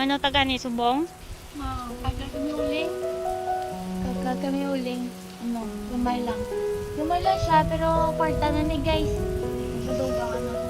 Mano taga ni subong? Ma, pagka kami uling, pagka kami uling, ano, lumay lang. Lumay lang siya, pero kwarta na ni guys. Sa allowance.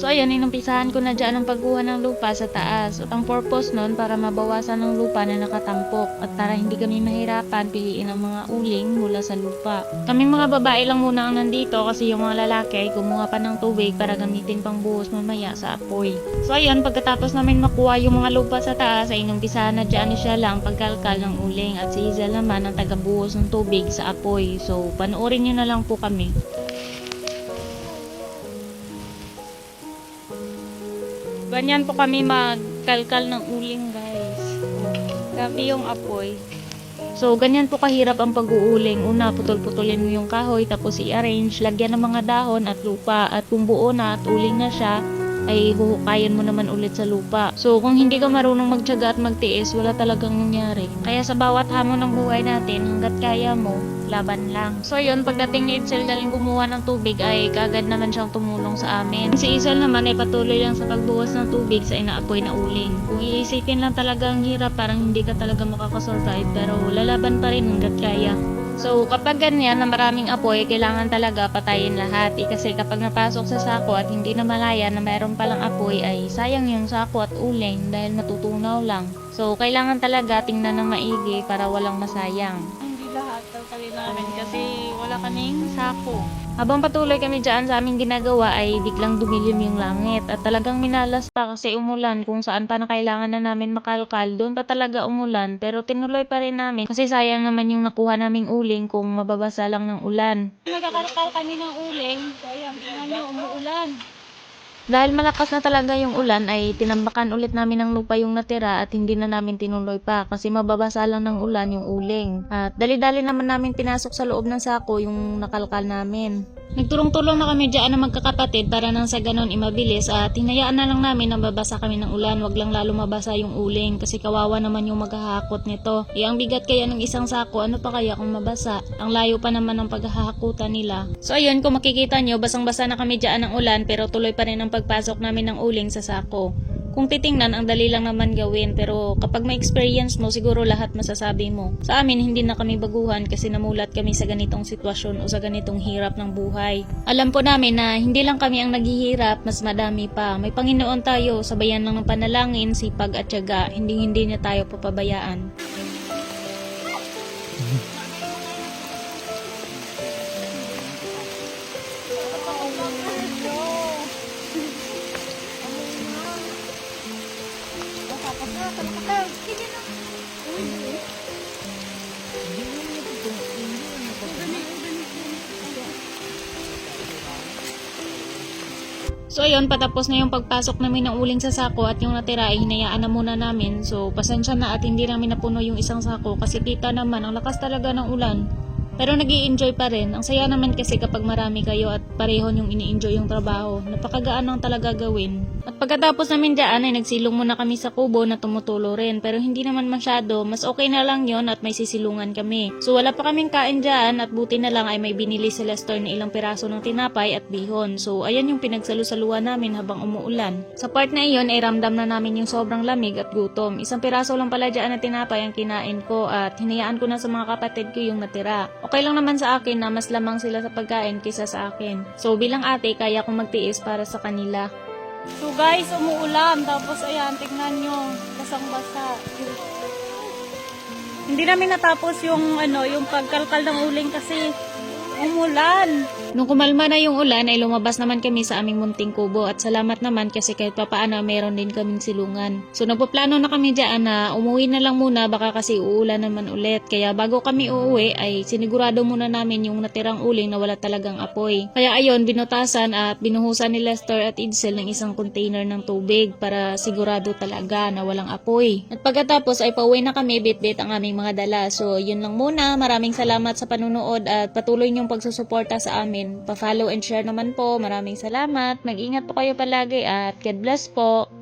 So ayun, inumpisahan ko na dyan ang pagkuha ng lupa sa taas. At ang purpose nun para mabawasan ng lupa na nakatampok at para hindi kami mahirapan piliin ang mga uling mula sa lupa. Kaming mga babae lang muna ang nandito kasi yung mga lalaki ay kumuha pa ng tubig para gamitin pang buhos mamaya sa apoy. So ayun, pagkatapos namin makuha yung mga lupa sa taas ay inumpisahan na dyan siya lang pagkalkal ng uling at si Izel naman ang tagabuhos ng tubig sa apoy. So panoorin nyo na lang po kami. Ganyan po kami magkalkal ng uling guys. Grabe yung apoy. So, ganyan po kahirap ang pag-uuling. Una, putol-putulin mo yung kahoy, tapos i-arrange, lagyan ng mga dahon at lupa. At kung buo na at uling na siya, ay huhukayan mo naman ulit sa lupa. So, kung hindi ka marunong magtyaga at magtiis, wala talagang nangyari. Kaya sa bawat hamon ng buhay natin, hanggat kaya mo, laban lang. So yun, pagdating ni Itzel galing kumuha ng tubig ay kagad naman siyang tumulong sa amin. Si Isel naman ay patuloy lang sa pagbuhos ng tubig sa inaapoy na uling. Kung iisipin lang talaga ang hirap, parang hindi ka talaga makakasurvive pero lalaban pa rin hanggat kaya. So, kapag ganyan na maraming apoy, kailangan talaga patayin lahat. Eh, kasi kapag napasok sa sako at hindi na malaya na mayroon palang apoy, ay sayang yung sako at uling dahil matutunaw lang. So, kailangan talaga tingnan ng maigi para walang masayang. Lahat kami namin kasi wala kaming sako. Habang patuloy kami dyan sa aming ginagawa ay biglang dumilim yung langit at talagang minalas pa kasi umulan kung saan pa na kailangan na namin makalkal doon pa talaga umulan pero tinuloy pa rin namin kasi sayang naman yung nakuha naming uling kung mababasa lang ng ulan. Nagkakalkal kami ng uling, kaya nyo, umuulan. Dahil malakas na talaga yung ulan ay tinambakan ulit namin ng lupa yung natira at hindi na namin tinuloy pa kasi mababasa lang ng ulan yung uling. At dali-dali naman namin pinasok sa loob ng sako yung nakalkal namin. Nagturong-tulong na kami dyan na magkakapatid para nang sa ganon imabilis at hinayaan na lang namin na babasa kami ng ulan wag lang lalo mabasa yung uling kasi kawawa naman yung maghahakot nito. Eh ang bigat kaya ng isang sako ano pa kaya kung mabasa? Ang layo pa naman ng paghahakutan nila. So ayun kung makikita nyo basang-basa na kami dyan ng ulan pero tuloy pa rin ang pagpasok namin ng uling sa sako. Kung titingnan, ang dali lang naman gawin pero kapag may experience mo, siguro lahat masasabi mo. Sa amin, hindi na kami baguhan kasi namulat kami sa ganitong sitwasyon o sa ganitong hirap ng buhay. Alam po namin na hindi lang kami ang naghihirap, mas madami pa. May Panginoon tayo, sabayan lang ng panalangin, sipag at tiyaga, hindi hindi niya tayo papabayaan. So ayun, patapos na yung pagpasok namin ng uling sa sako at yung natira ay hinayaan na muna namin. So pasensya na at hindi namin napuno yung isang sako kasi kita naman ang lakas talaga ng ulan. Pero nag enjoy pa rin. Ang saya naman kasi kapag marami kayo at pareho yung ini-enjoy yung trabaho. Napakagaan lang talaga gawin. At pagkatapos namin dyan ay nagsilong muna kami sa kubo na tumutulo rin. Pero hindi naman masyado. Mas okay na lang yon at may sisilungan kami. So wala pa kaming kain dyan at buti na lang ay may binili si Lester na ilang piraso ng tinapay at bihon. So ayan yung pinagsalusaluan namin habang umuulan. Sa part na iyon ay ramdam na namin yung sobrang lamig at gutom. Isang piraso lang pala dyan na tinapay ang kinain ko at hinayaan ko na sa mga kapatid ko yung natira. Okay lang naman sa akin na mas lamang sila sa pagkain kaysa sa akin. So bilang ate, kaya kong magtiis para sa kanila. So guys, umuulan. Tapos ayan, tignan nyo. Basang-basa. Hindi namin natapos yung ano, yung pagkalkal ng uling kasi umulan. Nung kumalma na yung ulan ay lumabas naman kami sa aming munting kubo at salamat naman kasi kahit papaano meron din kaming silungan. So nagpaplano na kami dyan na umuwi na lang muna baka kasi uulan naman ulit. Kaya bago kami uuwi ay sinigurado muna namin yung natirang uling na wala talagang apoy. Kaya ayon binutasan at binuhusan ni Lester at Idsel ng isang container ng tubig para sigurado talaga na walang apoy. At pagkatapos ay pauwi na kami bit-bit ang aming mga dala. So yun lang muna. Maraming salamat sa panunood at patuloy niyong pagsusuporta sa amin. Pa-follow and share naman po. Maraming salamat. Mag-ingat po kayo palagi at God bless po.